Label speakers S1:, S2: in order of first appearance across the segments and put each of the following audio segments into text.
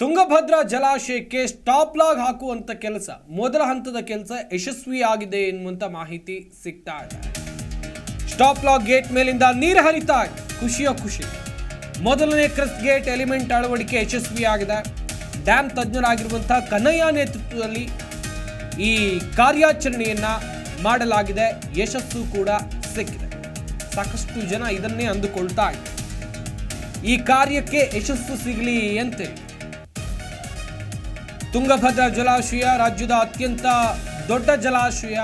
S1: ತುಂಗಭದ್ರಾ ಜಲಾಶಯಕ್ಕೆ stop log ಹಾಕುವಂತ ಕೆಲಸ. ಮೊದಲ ಹಂತದ ಕೆಲಸ ಯಶಸ್ವಿಯಾಗಿದೆ ಎನ್ನುವಂತ ಮಾಹಿತಿ ಸಿಗ್ತಾ ಇದೆ. ಸ್ಟಾಪ್ ಲಾಗ್ ಗೇಟ್ ಮೇಲಿಂದ ನೀರು ಹರಿತಾ ಇದೆ. ಖುಷಿಯ ಖುಷಿ. ಮೊದಲನೇ ಕ್ರಸ್ ಗೇಟ್ ಎಲಿಮೆಂಟ್ ಅಳವಡಿಕೆ ಯಶಸ್ವಿಯಾಗಿದೆ. ಡ್ಯಾಮ್ ತಜ್ಞರಾಗಿರುವಂತಹ ಕನ್ನಯ್ಯ ನೇತೃತ್ವದಲ್ಲಿ ಈ ಕಾರ್ಯಾಚರಣೆಯನ್ನ ಮಾಡಲಾಗಿದೆ. ಯಶಸ್ಸು ಕೂಡ ಸಿಕ್ಕಿದೆ. ಸಾಕಷ್ಟು ಜನ ಇದನ್ನೇ ಅಂದುಕೊಳ್ತಾ ಇದ್ದಾರೆ. ಈ ಕಾರ್ಯಕ್ಕೆ ಯಶಸ್ಸು ಸಿಗಲಿ ಅಂತೇಳಿ ತುಂಗಭದ್ರಾ ಜಲಾಶಯ ರಾಜ್ಯದ ಅತ್ಯಂತ ದೊಡ್ಡ ಜಲಾಶಯ,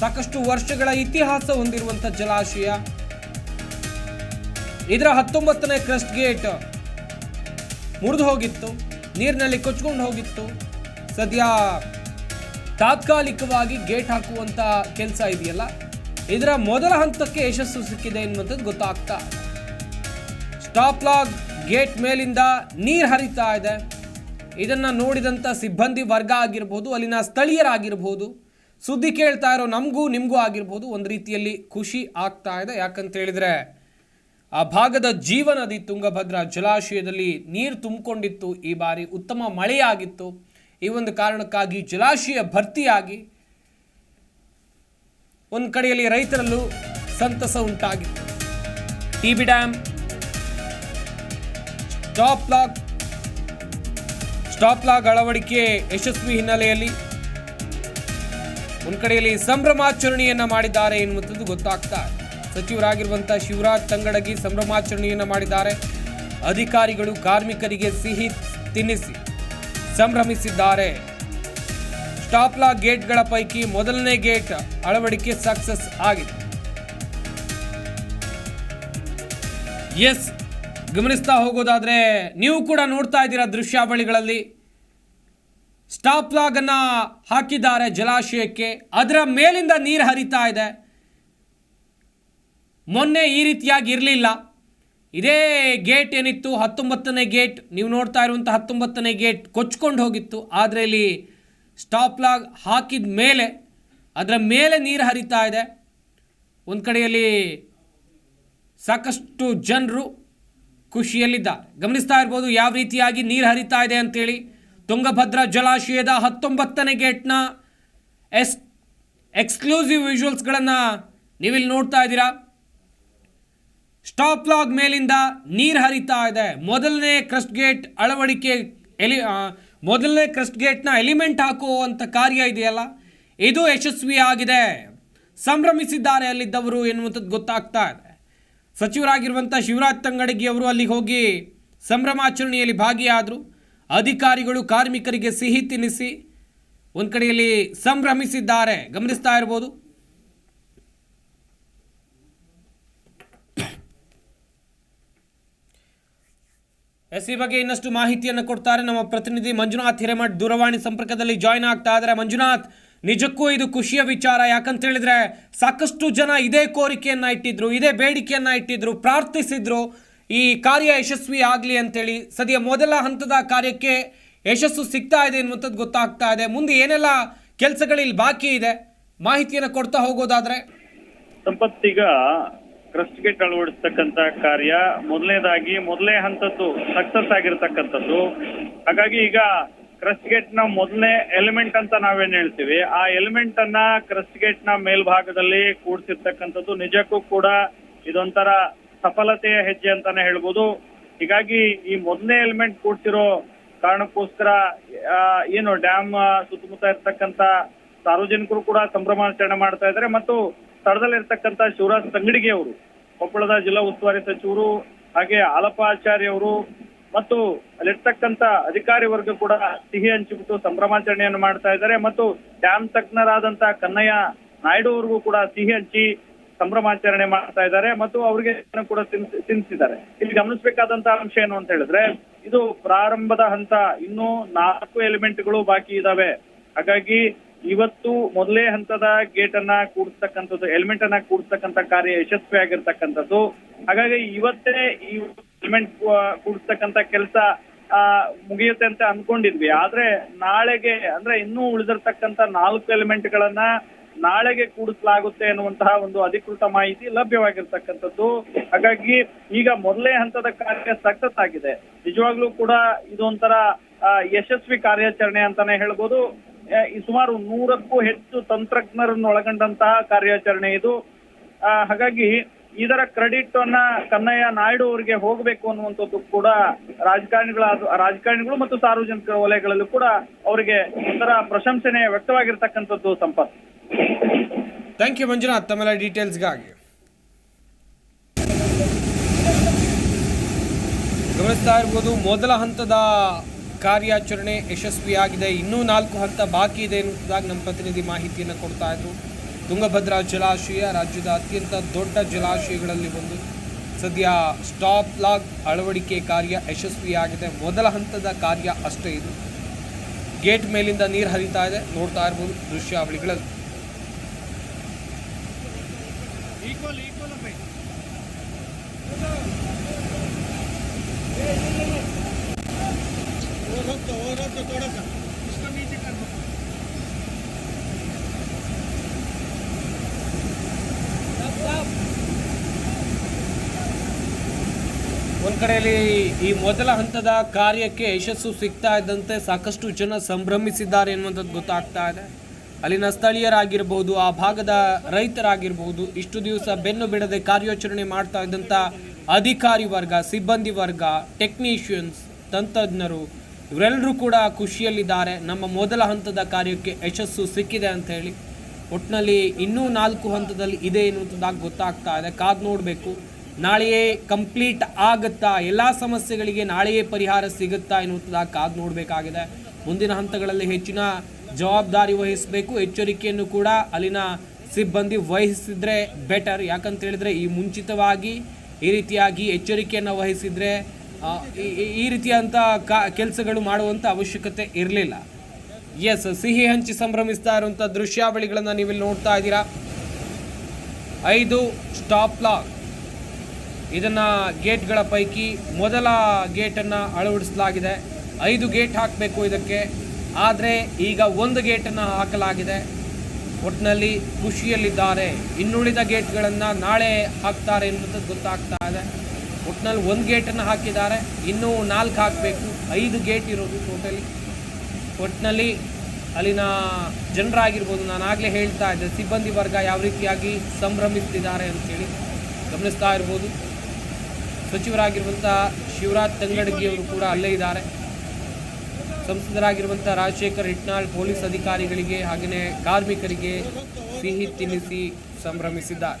S1: ಸಾಕಷ್ಟು ವರ್ಷಗಳ ಇತಿಹಾಸ ಹೊಂದಿರುವಂಥ ಜಲಾಶಯ. ಇದರ ಹತ್ತೊಂಬತ್ತನೇ ಕ್ರಸ್ಟ್ ಗೇಟ್ ಮುರಿದು ಹೋಗಿತ್ತು, ನೀರಿನಲ್ಲಿ ಕೊಚ್ಕೊಂಡು ಹೋಗಿತ್ತು. ಸದ್ಯ ತಾತ್ಕಾಲಿಕವಾಗಿ ಗೇಟ್ ಹಾಕುವಂತ ಕೆಲಸ ಇದೆಯಲ್ಲ, ಇದರ ಮೊದಲ ಹಂತಕ್ಕೆ ಯಶಸ್ಸು ಸಿಕ್ಕಿದೆ ಎನ್ನುವಂಥದ್ದು ಗೊತ್ತಾಗ್ತಾ ಸ್ಟಾಪ್ ಲಾಗ್ ಗೇಟ್ ಮೇಲಿಂದ ನೀರು ಹರಿತಾ ಇದೆ. ಇದನ್ನ ನೋಡಿದಂಥ ಸಿಬ್ಬಂದಿ ವರ್ಗ ಆಗಿರ್ಬೋದು, ಅಲ್ಲಿನ ಸ್ಥಳೀಯರಾಗಿರ್ಬೋದು, ಸುದ್ದಿ ಕೇಳ್ತಾ ಇರೋ ನಮಗೂ ನಿಮಗೂ ಆಗಿರ್ಬೋದು, ಒಂದು ರೀತಿಯಲ್ಲಿ ಖುಷಿ ಆಗ್ತಾ ಇದೆ. ಯಾಕಂತ ಹೇಳಿದ್ರೆ, ಆ ಭಾಗದ ಜೀವನದಿ ತುಂಗಭದ್ರಾ ಜಲಾಶಯದಲ್ಲಿ ನೀರು ತುಂಬಿಕೊಂಡಿತ್ತು. ಈ ಬಾರಿ ಉತ್ತಮ ಮಳೆಯಾಗಿತ್ತು. ಈ ಒಂದು ಕಾರಣಕ್ಕಾಗಿ ಜಲಾಶಯ ಭರ್ತಿಯಾಗಿ ಒಂದು ಕಡೆಯಲ್ಲಿ ರೈತರಲ್ಲೂ ಸಂತಸ ಉಂಟಾಗಿತ್ತು. T B dam stop log stop log ಅಳವಡಿಕೆ ಯಶಸ್ವಿ ಹಿನ್ನೆಲೆಯಲ್ಲಿ. ಒಂದು ಕಡೆಯಲ್ಲಿ ಸಂಭ್ರಮಾಚರಣೆಯನ್ನ ಮಾಡಿದ್ದಾರೆ ಎನ್ನುವಂಥದ್ದು ಗೊತ್ತಾಗ್ತಾ ಸಚಿವರಾಗಿರುವಂಥ ಶಿವರಾಜ್ ತಂಗಡಗಿ ಸಂಭ್ರಮಾಚರಣೆಯನ್ನ ಮಾಡಿದ್ದಾರೆ. ಅಧಿಕಾರಿಗಳು, ಕಾರ್ಮಿಕರಿಗೆ ಸಿಹಿ ತಿನ್ನಿಸಿ ಸಂಭ್ರಮಿಸಿದ್ದಾರೆ. ಸ್ಟಾಪ್ ಲಾಗ್ ಗೇಟ್ಗಳ ಪೈಕಿ ಮೊದಲನೇ ಗೇಟ್ ಅಳವಡಿಕೆ ಸಕ್ಸಸ್ ಆಗಿದೆ. ಎಸ್ ಗಮನಿಸ್ತಾ ಹೋಗೋದಾದರೆ ನೀವು ಕೂಡ ನೋಡ್ತಾ ಇದ್ದೀರಾ ದೃಶ್ಯಾವಳಿಗಳಲ್ಲಿ. ಸ್ಟಾಪ್ ಲಾಗನ್ನು ಹಾಕಿದ್ದಾರೆ ಜಲಾಶಯಕ್ಕೆ. ಅದರ ಮೇಲಿಂದ ನೀರು ಹರಿತಾ ಇದೆ. ಮೊನ್ನೆ ಈ ರೀತಿಯಾಗಿ ಇರಲಿಲ್ಲ. ಇದೇ ಗೇಟ್ ಏನಿತ್ತು? ಹತ್ತೊಂಬತ್ತನೇ ಗೇಟ್. ನೀವು ನೋಡ್ತಾ ಇರುವಂಥ ಹತ್ತೊಂಬತ್ತನೇ ಗೇಟ್ ಕೊಚ್ಕೊಂಡು ಹೋಗಿತ್ತು. ಆದರೆ ಇಲ್ಲಿ ಸ್ಟಾಪ್ ಲಾಗ್ ಹಾಕಿದ ಮೇಲೆ, ಅದರ ಮೇಲೆ ನೀರು ಹರಿತಾ ಇದೆ. ಒಂದು ಕಡೆಯಲ್ಲಿ ಸಾಕಷ್ಟು ಜನರು ಖುಷಿಯಲ್ಲಿದ್ದಾರೆ ಗಮನಿಸ್ತಾ ಇರ್ಬೋದು ಯಾವ ರೀತಿಯಾಗಿ ನೀರು ಹರಿತಾ ಇದೆ ಅಂತೇಳಿ. ತುಂಗಭದ್ರಾ ಜಲಾಶಯದ ಹತ್ತೊಂಬತ್ತನೇ ಗೇಟ್ನ ಎಸ್, ಎಕ್ಸ್ಕ್ಲೂಸಿವ್ ವಿಜುವಲ್ಸ್ಗಳನ್ನು ನೀವಿಲ್ಲಿ ನೋಡ್ತಾ ಇದ್ದೀರಾ. ಸ್ಟಾಪ್ ಲಾಗ್ ಮೇಲಿಂದ ನೀರು ಹರಿತಾ ಇದೆ. ಮೊದಲನೇ ಕ್ರಸ್ಟ್ ಗೇಟ್ ಅಳವಡಿಕೆ ಎಲಿ ಮೊದಲನೇ ಕ್ರಸ್ಟ್ ಗೇಟ್ನ ಎಲಿಮೆಂಟ್ ಹಾಕುವಂಥ ಕಾರ್ಯ ಇದೆಯಲ್ಲ? ಇದು ಯಶಸ್ವಿಯಾಗಿದೆ. ಸಂಭ್ರಮಿಸಿದ್ದಾರೆ ಅಲ್ಲಿದ್ದವರು ಎನ್ನುವಂಥದ್ದು ಗೊತ್ತಾಗ್ತಾ ಇದೆ. ಸಚಿವರಾಗಿರುವಂಥ ಶಿವರಾಜ್ ತಂಗಡಗಿ ಅವರು ಅಲ್ಲಿ ಹೋಗಿ ಸಂಭ್ರಮಾಚರಣೆಯಲ್ಲಿ ಭಾಗಿಯಾದರು. ಅಧಿಕಾರಿಗಳು, ಕಾರ್ಮಿಕರಿಗೆ ಸಿಹಿ ತಿನ್ನಿಸಿ ಒಂದು ಕಡೆಯಲ್ಲಿ ಸಂಭ್ರಮಿಸಿದ್ದಾರೆ. ಗಮನಿಸ್ತಾ ಇರ್ಬೋದು. ಎಸ್ ಈ ಬಗ್ಗೆ ಇನ್ನಷ್ಟು ಮಾಹಿತಿಯನ್ನು ಕೊಡ್ತಾರೆ ನಮ್ಮ ಪ್ರತಿನಿಧಿ ಮಂಜುನಾಥ್ ಹಿರೇಮಠ್ ದೂರವಾಣಿ ಸಂಪರ್ಕದಲ್ಲಿ ಜಾಯ್ನ್ ಆಗ್ತಾ ಇದ್ದಾರೆ. ಮಂಜುನಾಥ್ ನಿಜಕ್ಕೂ ಇದು ಖುಷಿಯ ವಿಚಾರ. ಯಾಕಂತ ಹೇಳಿದ್ರೆ ಸಾಕಷ್ಟು ಜನ ಇದೇ ಕೋರಿಕೆಯನ್ನ ಇಟ್ಟಿದ್ರು, ಇದೇ ಬೇಡಿಕೆಯನ್ನ ಇಟ್ಟಿದ್ರು, ಪ್ರಾರ್ಥಿಸಿದ್ರು. ಈ ಕಾರ್ಯ ಯಶಸ್ವಿ ಆಗಲಿ ಅಂತೇಳಿ ಸದ್ಯ ಮೊದಲ ಹಂತದ ಕಾರ್ಯಕ್ಕೆ ಯಶಸ್ಸು ಸಿಗ್ತಾ ಇದೆ ಅನ್ನುವಂಥದ್ದು ಗೊತ್ತಾಗ್ತಾ ಇದೆ. ಮುಂದೆ ಏನೆಲ್ಲ ಕೆಲಸಗಳಿಲ್ಲಿ ಬಾಕಿ ಇದೆ ಮಾಹಿತಿಯನ್ನು ಕೊಡ್ತಾ ಹೋಗೋದಾದ್ರೆ.
S2: ಸಂಪತ್ತೀಗ ಕ್ರಸ್ಟ್ ಗೇಟ್ ಅಳವಡಿಸ್ತಕ್ಕಂತ ಕಾರ್ಯ ಮೊದಲನೇದಾಗಿ ಮೊದಲನೇ ಹಂತದ್ದು ಸಕ್ಸಸ್ ಆಗಿರತಕ್ಕಂಥದ್ದು. ಹಾಗಾಗಿ ಈಗ ಕ್ರಸ್ಟ್ ಗೇಟ್ನ ಮೊದಲನೇ ಎಲಿಮೆಂಟ್ ಅಂತ ನಾವೇನ್ ಹೇಳ್ತೀವಿ, ಆ ಎಲಿಮೆಂಟ್ ಅನ್ನ ಕ್ರಸ್ಟ್ ಗೇಟ್ನ ಮೇಲ್ಭಾಗದಲ್ಲಿ ಕೂಡ್ಸಿರ್ತಕ್ಕಂಥದ್ದು ನಿಜಕ್ಕೂ ಕೂಡ ಇದೊಂಥರ ಸಫಲತೆಯ ಹೆಜ್ಜೆ ಅಂತಾನೆ ಹೇಳ್ಬೋದು. ಹೀಗಾಗಿ ಈ ಮೊದಲನೇ ಎಲಿಮೆಂಟ್ ಕೂಡ್ಸಿರೋ ಕಾರಣಕ್ಕೋಸ್ಕರ ಏನು ಡ್ಯಾಮ್ ಸುತ್ತಮುತ್ತ ಇರ್ತಕ್ಕಂಥ ಸಾರ್ವಜನಿಕರು ಕೂಡ ಸಂಭ್ರಮಾಚರಣೆ ಮಾಡ್ತಾ ಇದ್ದಾರೆ. ಮತ್ತು ಸ್ಥಳದಲ್ಲಿರ್ತಕ್ಕಂಥ ಶಿವರಾಜ್ ತಂಗಡಿಗೆ ಅವರು ಕೊಪ್ಪಳದ ಜಿಲ್ಲಾ ಉಸ್ತುವಾರಿ ಸಚಿವರು, ಹಾಗೆ ಆಲಪ್ಪ ಆಚಾರ್ಯ ಅವರು ಮತ್ತು ಅಲ್ಲಿರ್ತಕ್ಕಂತ ಅಧಿಕಾರಿ ವರ್ಗ ಕೂಡ ಸಿಹಿ ಹಂಚಿಬಿಟ್ಟು ಸಂಭ್ರಮಾಚರಣೆಯನ್ನು ಮಾಡ್ತಾ ಇದ್ದಾರೆ. ಮತ್ತು ಡ್ಯಾಮ್ ತಜ್ಞರಾದಂತಹ ಕನ್ನಯ್ಯ ನಾಯ್ಡು ಅವ್ರಿಗೂ ಕೂಡ ಸಿಹಿ ಹಂಚಿ ಸಂಭ್ರಮಾಚರಣೆ ಮಾಡ್ತಾ ಇದ್ದಾರೆ ಮತ್ತು ಅವರಿಗೆ ಕೂಡ ತಿನ್ಸ್- ತಿನ್ಸಿದ್ದಾರೆ. ಇಲ್ಲಿ ಗಮನಿಸಬೇಕಾದಂತಹ ಅಂಶ ಏನು ಅಂತ ಹೇಳಿದ್ರೆ, ಇದು ಪ್ರಾರಂಭದ ಹಂತ ಇನ್ನೂ ನಾಲ್ಕು ಎಲಿಮೆಂಟ್ಗಳು ಬಾಕಿ ಇದಾವೆ. ಹಾಗಾಗಿ ಇವತ್ತು ಮೊದಲೇ ಹಂತದ ಗೇಟ್ ಅನ್ನ ಕೂಡಿಸ್ತಕ್ಕಂಥದ್ದು ಎಲಿಮೆಂಟ್ ಅನ್ನ ಕೂಡಿಸ್ತಕ್ಕಂಥ ಕಾರ್ಯ ಯಶಸ್ವಿ ಆಗಿರ್ತಕ್ಕಂಥದ್ದು. ಹಾಗಾಗಿ ಇವತ್ತೇ ಈ ಎಲಿಮೆಂಟ್ ಕೂಡಿಸ್ತಕ್ಕಂಥ ಕೆಲಸ ಮುಗಿಯುತ್ತೆ ಅಂತ ಅನ್ಕೊಂಡಿದ್ವಿ. ಆದ್ರೆ ನಾಳೆಗೆ, ಅಂದ್ರೆ ಇನ್ನೂ ಉಳಿದಿರ್ತಕ್ಕಂಥ ನಾಲ್ಕು ಎಲಿಮೆಂಟ್ ಗಳನ್ನ ನಾಳೆಗೆ ಕೂಡಿಸಲಾಗುತ್ತೆ ಎನ್ನುವಂತಹ ಒಂದು ಅಧಿಕೃತ ಮಾಹಿತಿ ಲಭ್ಯವಾಗಿರ್ತಕ್ಕಂಥದ್ದು. ಹಾಗಾಗಿ ಈಗ ಮೊದಲೇ ಹಂತದ ಕಾರ್ಯ ಸಕ್ಸಸ್ ಆಗಿದೆ ನಿಜವಾಗ್ಲೂ ಕೂಡ ಇದೊಂಥರ ಯಶಸ್ವಿ ಕಾರ್ಯಾಚರಣೆ ಅಂತಾನೆ ಹೇಳ್ಬೋದು. ಸುಮಾರು ನೂರಕ್ಕೂ ಹೆಚ್ಚು ತಂತ್ರಜ್ಞರನ್ನು ಒಳಗೊಂಡಂತಹ ಕಾರ್ಯಾಚರಣೆ ಇದು. ಹಾಗಾಗಿ ಇದರ ಕ್ರೆಡಿಟ್ ಅನ್ನ ಕನ್ನಯ್ಯ ನಾಯ್ಡು ಅವರಿಗೆ ಹೋಗಬೇಕು ಅನ್ನುವಂಥದ್ದು ಕೂಡ ರಾಜಕಾರಣಿಗಳ ರಾಜಕಾರಣಿಗಳು ಮತ್ತು ಸಾರ್ವಜನಿಕ ವಲಯಗಳಲ್ಲೂ ಕೂಡ ಅವರಿಗೆ ಒಂಥರ ಪ್ರಶಂಸನೆ ವ್ಯಕ್ತವಾಗಿರ್ತಕ್ಕಂಥದ್ದು ಸಂಪತ್
S1: ಥ್ಯಾಂಕ್ ಯು ಮಂಜುನಾಥ್. ತಮ್ಮೆಲ್ಲ ಡೀಟೇಲ್ಸ್ಗಾಗಿ ಗಮನಿಸ್ತಾ ಇರ್ಬೋದು, ಮೊದಲ ಹಂತದ ಕಾರ್ಯಾಚರಣೆ ಯಶಸ್ವಿಯಾಗಿದೆ. ಇನ್ನೂ ನಾಲ್ಕು ಹಂತ ಬಾಕಿ ಇದೆ ಎನ್ನುವುದಾಗಿ ನಮ್ಮ ಪ್ರತಿನಿಧಿ ಮಾಹಿತಿಯನ್ನು ಕೊಡ್ತಾ ಇದ್ರು. ತುಂಗಭದ್ರಾ ಜಲಾಶಯ ರಾಜ್ಯದ ಅತ್ಯಂತ ದೊಡ್ಡ ಜಲಾಶಯಗಳಲ್ಲಿ ಒಂದು. ಸದ್ಯ ಸ್ಟಾಪ್ ಲಾಗ್ ಅಳವಡಿಕೆ ಕಾರ್ಯ ಯಶಸ್ವಿಯಾಗಿದೆ. ಮೊದಲ ಹಂತದ ಕಾರ್ಯ ಅಷ್ಟೇ ಇದು. ಗೇಟ್ ಮೇಲಿಂದ ನೀರು ಹರಿತಾ ಇದೆ. ನೋಡ್ತಾ ಇರ್ಬೋದು ದೃಶ್ಯಾವಳಿಗಳಲ್ಲಿ. ಒಂದ್ ಕಡೆಯಲ್ಲಿ ಈ ಮೊದಲ ಹಂತದ ಕಾರ್ಯಕ್ಕೆ ಯಶಸ್ಸು ಸಿಗ್ತಾ ಇದ್ದಂತೆ ಸಾಕಷ್ಟು ಜನ ಸಂಭ್ರಮಿಸಿದ್ದಾರೆ ಎನ್ನುವಂಥದ್ದು ಗೊತ್ತಾಗ್ತಾ ಇದೆ. ಅಲ್ಲಿನ ಸ್ಥಳೀಯರಾಗಿರ್ಬೋದು ಆ ಭಾಗದ ರೈತರಾಗಿರ್ಬೋದು ಇಷ್ಟು ದಿವಸ ಬೆನ್ನು ಬಿಡದೆ ಕಾರ್ಯಾಚರಣೆ ಮಾಡ್ತಾ ಇದ್ದಂಥ ಅಧಿಕಾರಿ ವರ್ಗ ಸಿಬ್ಬಂದಿ ವರ್ಗ ಟೆಕ್ನಿಷಿಯನ್ಸ್ ತಂತ್ರಜ್ಞರು ಇವರೆಲ್ಲರೂ ಕೂಡ ಖುಷಿಯಲ್ಲಿದ್ದಾರೆ. ನಮ್ಮ ಮೊದಲ ಹಂತದ ಕಾರ್ಯಕ್ಕೆ ಯಶಸ್ಸು ಸಿಕ್ಕಿದೆ ಅಂತ ಹೇಳಿ. ಒಟ್ಟಿನಲ್ಲಿ ಇನ್ನೂ ನಾಲ್ಕು ಹಂತದಲ್ಲಿ ಇದೆ ಎನ್ನುವಂಥದ್ದಾಗಿ ಗೊತ್ತಾಗ್ತಾ ಇದೆ. ಕಾದು ನೋಡಬೇಕು. ನಾಳೆಯೇ ಕಂಪ್ಲೀಟ್ ಆಗುತ್ತಾ, ಎಲ್ಲ ಸಮಸ್ಯೆಗಳಿಗೆ ನಾಳೆಯೇ ಪರಿಹಾರ ಸಿಗುತ್ತಾ ಎನ್ನುವಂಥದ್ದಾಗಿ ಕಾದು ನೋಡಬೇಕಾಗಿದೆ. ಮುಂದಿನ ಹಂತಗಳಲ್ಲಿ ಹೆಚ್ಚಿನ ಜವಾಬ್ದಾರಿ ವಹಿಸಬೇಕು. ಎಚ್ಚರಿಕೆಯನ್ನು ಕೂಡ ಅಲ್ಲಿನ ಸಿಬ್ಬಂದಿ ವಹಿಸಿದರೆ ಬೆಟರ್ ಯಾಕಂತ ಹೇಳಿದ್ರೆ ಈ ಮುಂಚಿತವಾಗಿ ಈ ರೀತಿಯಾಗಿ ಎಚ್ಚರಿಕೆಯನ್ನು ವಹಿಸಿದ್ರೆ ಈ- ರೀತಿಯಂಥ ಕಾ, ಕೆಲಸಗಳು ಮಾಡುವಂಥ ಅವಶ್ಯಕತೆ ಇರಲಿಲ್ಲ. ಎಸ್ ಸಿಹಿ ಹಂಚಿ ಸಂಭ್ರಮಿಸ್ತಾ ಇರುವಂಥ ದೃಶ್ಯಾವಳಿಗಳನ್ನು ನೀವಿಲ್ಲಿ ನೋಡ್ತಾ ಇದ್ದೀರಾ? ಐದು ಸ್ಟಾಪ್ ಲಾಕ್ ಇದನ್ನು ಗೇಟ್ಗಳ ಪೈಕಿ ಮೊದಲ ಗೇಟನ್ನು ಅಳವಡಿಸಲಾಗಿದೆ. ಐದು ಗೇಟ್ ಹಾಕಬೇಕು ಇದಕ್ಕೆ. ಆದರೆ ಈಗ ಒಂದು ಗೇಟನ್ನು ಹಾಕಲಾಗಿದೆ. ಒಟ್ಟಿನಲ್ಲಿ ಖುಷಿಯಲ್ಲಿದ್ದಾರೆ. ಇನ್ನುಳಿದ ಗೇಟ್ಗಳನ್ನು ನಾಳೆ ಹಾಕ್ತಾರೆ ಎನ್ನುವಂಥದ್ದು ಗೊತ್ತಾಗ್ತಾ ಇದೆ. ಒಟ್ಟಿನಲ್ಲಿ ಒಂದು ಗೇಟನ್ನು ಹಾಕಿದ್ದಾರೆ, ಇನ್ನೂ ನಾಲ್ಕು ಹಾಕಬೇಕು, ಐದು ಗೇಟ್ ಇರೋದು ಟೋಟಲಿ ಒಟ್ಟಿನಲ್ಲಿ ಅಲ್ಲಿನ ಜನರಾಗಿರ್ಬೋದು, ನಾನು ಆಗಲೇ ಹೇಳ್ತಾ ಇದ್ದೆ, ಸಿಬ್ಬಂದಿ ವರ್ಗ ಯಾವ ರೀತಿಯಾಗಿ ಸಂಭ್ರಮಿಸ್ತಿದ್ದಾರೆ ಅಂತೇಳಿ ಗಮನಿಸ್ತಾ ಇರ್ಬೋದು. ಸಚಿವರಾಗಿರುವಂಥ ಶಿವರಾಜ್ ತಂಗಡಗಿ ಅವರು ಕೂಡ ಅಲ್ಲೇ ಇದ್ದಾರೆ. ಸಂಸದರಾಗಿರುವಂಥ ರಾಜಶೇಖರ್ ಹಿಟ್ನಾಳ್ ಪೊಲೀಸ್ ಅಧಿಕಾರಿಗಳಿಗೆ, ಹಾಗೆಯೇ ಕಾರ್ಮಿಕರಿಗೆ ಸಿಹಿ ತಿನ್ನಿಸಿ ಸಂಭ್ರಮಿಸಿದ್ದಾರೆ.